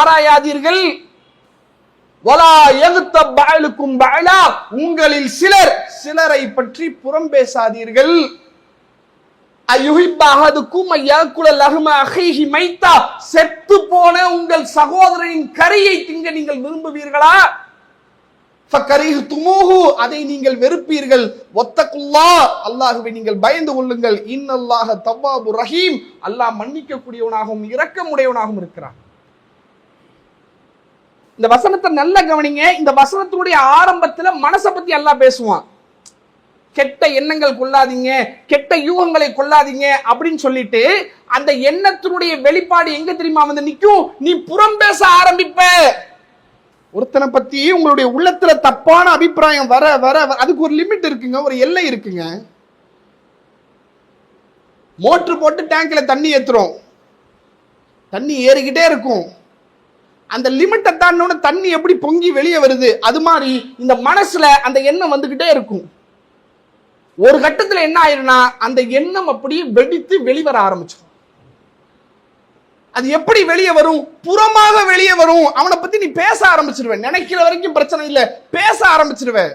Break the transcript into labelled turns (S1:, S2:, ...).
S1: ஆராயாதீர்கள். வலா எகுத்த உங்களில் சிலர் சிலரை பற்றி புறம் பேசாதீர்கள். ஐயாக்குல மைத்தா. செத்து போன உங்கள் சகோதரனின் கரியை திங்க நீங்கள் விரும்புவீர்களா? ஃபக்கரிஹ்துமூஹு அதை நீங்கள் வெறுப்பீர்கள். ஒத்தக்குல்லா அல்லாஹுவை நீங்கள் பயந்து கொள்ளுங்கள். இன்னல்லாஹ தவ்வாபு ரஹீம். அல்லாஹ் மன்னிக்க கூடியவனாகவும் இரக்கமுடையவனாகவும் இருக்கிறான். இந்த வசனத்தை நல்லா கவனிங்க. இந்த வசனத்தினுடைய ஆரம்பத்துல மனசை பத்தி எல்லாம் பேசுவான். கெட்ட எண்ணங்கள் கொள்ளாதீங்க கெட்ட யூகங்களை கொள்ளாதீங்க அப்படின்னு சொல்லிட்டு அந்த எண்ணத்தினுடைய வெளிப்பாடு எங்க தெரியுமா வந்து நிற்கும் நீ புறம் பேச ஆரம்பிப்ப. ஒருத்தனை பத்தி உங்களுடைய உள்ளத்துல தப்பான அபிப்பிராயம் வர வர அதுக்கு ஒரு லிமிட் இருக்குங்க ஒரு எல்லை இருக்குங்க. மோட்ரு போட்டு டேங்க்ல தண்ணி ஏத்துறோம். தண்ணி ஏறிக்கிட்டே இருக்கும். அந்த லிமிட்டை தாண்டினோட தண்ணி எப்படி பொங்கி வெளியே வருது? அது மாதிரி இந்த மனசுல அந்த எண்ணம் வந்துகிட்டே இருக்கும். ஒரு கட்டத்தில் என்ன ஆயிரும்னா அந்த எண்ணம் அப்படியே வெடித்து வெளிவர ஆரம்பிச்சிடும் அது எப்படி வெளியே வரும்? புறமாக வெளியே வரும். அவனை பத்தி நீ பேச ஆரம்பிச்சிருவேன் நினைக்கிற வரைக்கும் பிரச்சனை இல்லை. பேச ஆரம்பிச்சிருவேன்